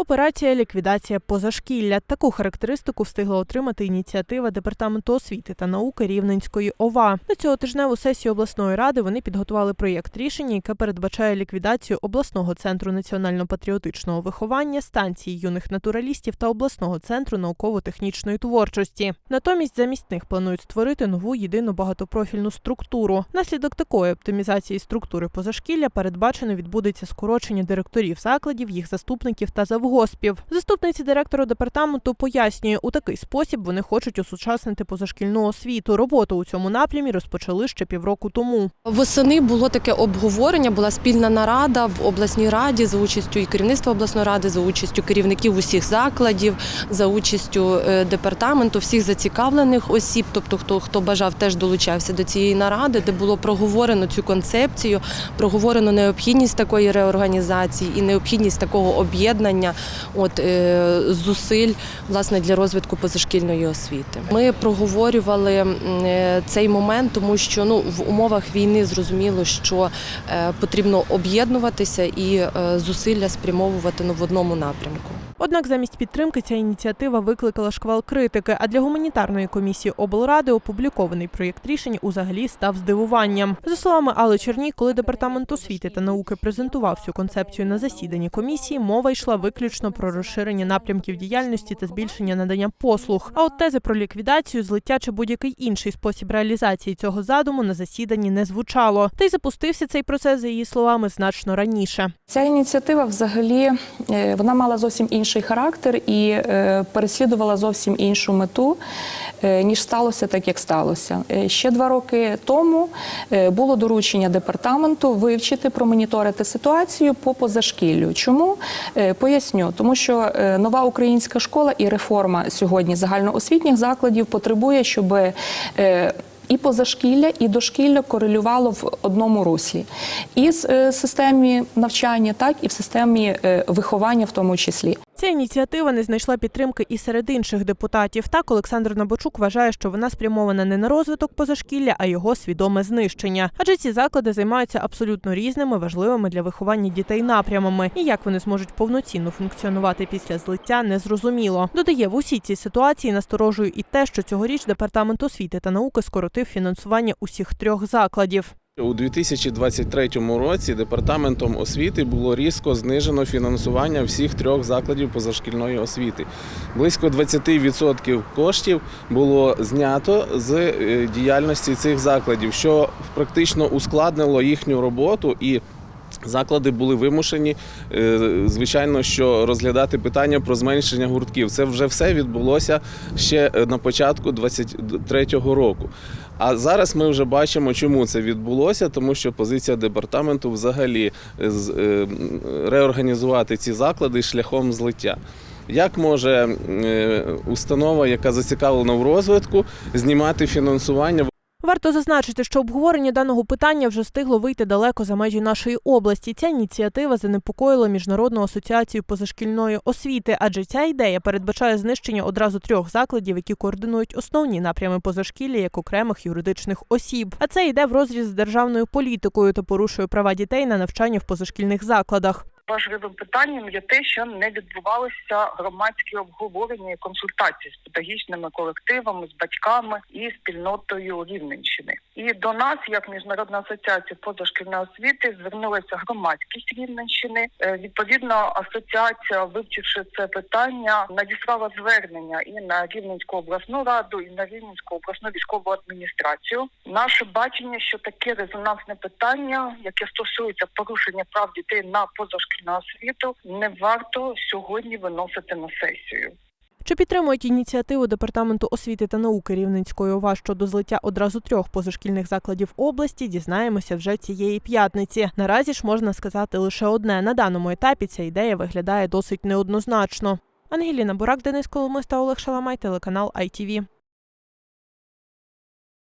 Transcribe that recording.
Операція ліквідація позашкілля. Таку характеристику встигла отримати ініціатива департаменту освіти та науки Рівненської ОВА. На цього тижневу сесію обласної ради вони підготували проєкт рішення, яке передбачає ліквідацію обласного центру національно-патріотичного виховання, станції юних натуралістів та обласного центру науково-технічної творчості. Натомість замість них планують створити нову єдину багатопрофільну структуру. Наслідок такої оптимізації структури позашкілля передбачено відбудеться скорочення директорів закладів, їх заступників та завгоспів. Заступниці директора департаменту пояснює, у такий спосіб вони хочуть осучаснити позашкільну освіту. Роботу у цьому напрямі розпочали ще півроку тому. Восени було таке обговорення, була спільна нарада в обласній раді за участю і керівництва обласної ради, за участю керівників усіх закладів, за участю е, департаменту, всіх зацікавлених осіб, тобто хто хто бажав, теж долучався до цієї наради, де було проговорено цю концепцію, проговорено необхідність такої реорганізації і необхідність такого об'єднання от е, зусиль власне для розвитку позашкільної освіти. Ми проговорювали е, цей момент, тому що ну в умовах війни зрозуміло, що е, потрібно об'єднуватися і зусилля спрямовувати ну, в одному напрямку. Однак замість підтримки ця ініціатива викликала шквал критики. А для гуманітарної комісії облради опублікований проєкт рішень узагалі став здивуванням. За словами Алли Черній, коли департамент освіти та науки презентував цю концепцію на засіданні комісії, мова йшла виключно про розширення напрямків діяльності та збільшення надання послуг. А от тези про ліквідацію, злиття чи будь-який інший спосіб реалізації цього задуму на засіданні не звучало. Та й запустився цей процес, за її словами, значно раніше. Ця ініціатива взагалі е, вона мала зовсім інший характер і е, переслідувала зовсім іншу мету, е, ніж сталося так, як сталося. Е, Ще два роки тому було доручення департаменту вивчити, промоніторити ситуацію по позашкіллю. Чому поясню? Тому що нова українська школа і реформа сьогодні загальноосвітніх закладів потребує, щоб і позашкілля, і дошкілля корелювало в одному руслі, і е, системі навчання, так і в системі виховання, в тому числі. Ця ініціатива не знайшла підтримки і серед інших депутатів. Так, Олександр Набочук вважає, що вона спрямована не на розвиток позашкілля, а його свідоме знищення. Адже ці заклади займаються абсолютно різними важливими для виховання дітей напрямами. І як вони зможуть повноцінно функціонувати після злиття, незрозуміло. Додає, в усій цій ситуації насторожує і те, що цьогоріч департамент освіти та науки скоротив фінансування усіх трьох закладів. У 2023 році департаментом освіти було різко знижено фінансування всіх трьох закладів позашкільної освіти. Близько 20% коштів було знято з е, діяльності цих закладів, що практично ускладнило їхню роботу і. Заклади були вимушені, е, звичайно, що розглядати питання про зменшення гуртків. Це вже все відбулося ще е, на початку 2023 року. А зараз ми вже бачимо, чому це відбулося, тому що позиція департаменту взагалі е, реорганізувати ці заклади шляхом злиття. Як може установа, яка зацікавлена в розвитку, знімати фінансування Варто зазначити, що обговорення даного питання вже встигло вийти далеко за межі нашої області. Ця ініціатива занепокоїла міжнародну асоціацію позашкільної освіти, адже ця ідея передбачає знищення одразу трьох закладів, які координують основні напрями позашкілля як окремих юридичних осіб. А це йде в розріз з державною політикою та порушує права дітей на навчання в позашкільних закладах. Важливим питанням є те, що не відбувалися громадські обговорення і консультації з педагогічними колективами, з батьками і спільнотою Рівненщини. І до нас, як міжнародна асоціація позашкільної освіти, звернулася громадськість Рівненщини. Е, Відповідно, асоціація, вивчивши це питання, надіслала звернення і на Рівненську обласну раду, і на Рівненську обласну військову адміністрацію. Наше бачення, що таке резонансне питання, яке стосується порушення прав дітей на позашкільну освіту, не варто сьогодні виносити на сесію. Чи підтримують ініціативу департаменту освіти та науки Рівненської ОВА щодо злиття одразу трьох позашкільних закладів області? Дізнаємося вже цієї п'ятниці. Наразі ж можна сказати лише одне: на даному етапі ця ідея виглядає досить неоднозначно. Ангеліна Бурак, Денис Коломис та Олег Шаламай, телеканал ITV.